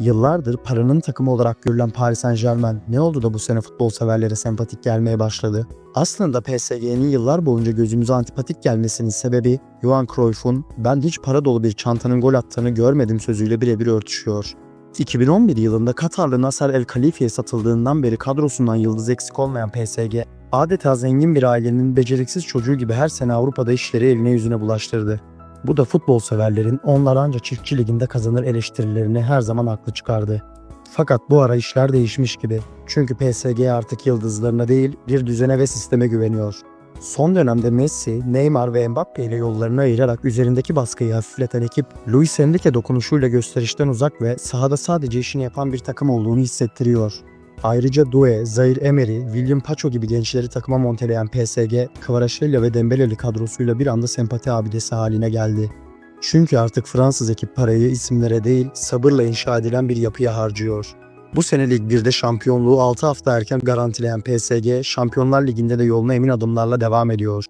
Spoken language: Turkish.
Yıllardır paranın takımı olarak görülen Paris Saint Germain ne oldu da bu sene futbol severlere sempatik gelmeye başladı? Aslında PSG'nin yıllar boyunca gözümüze antipatik gelmesinin sebebi Johan Cruyff'un ben hiç para dolu bir çantanın gol attığını görmedim sözüyle birebir örtüşüyor. 2011 yılında Katarlı Nasser El Khalifi'ye satıldığından beri kadrosundan yıldız eksik olmayan PSG, adeta zengin bir ailenin beceriksiz çocuğu gibi her sene Avrupa'da işleri eline yüzüne bulaştırdı. Bu da futbol severlerin onlar anca çiftçi liginde kazanır eleştirilerini her zaman haklı çıkardı. Fakat bu ara işler değişmiş gibi. Çünkü PSG artık yıldızlarına değil bir düzene ve sisteme güveniyor. Son dönemde Messi, Neymar ve Mbappe ile yollarını ayırarak üzerindeki baskıyı hafifleten ekip, Luis Enrique dokunuşuyla gösterişten uzak ve sahada sadece işini yapan bir takım olduğunu hissettiriyor. Ayrıca Due, Zaire Emery, William Pacho gibi gençleri takıma monteleyen PSG, Kvaratskhelia ve Dembele'li kadrosuyla bir anda sempati abidesi haline geldi. Çünkü artık Fransız ekip parayı isimlere değil sabırla inşa edilen bir yapıya harcıyor. Bu sene Lig 1'de şampiyonluğu 6 hafta erken garantileyen PSG, Şampiyonlar Ligi'nde de yoluna emin adımlarla devam ediyor.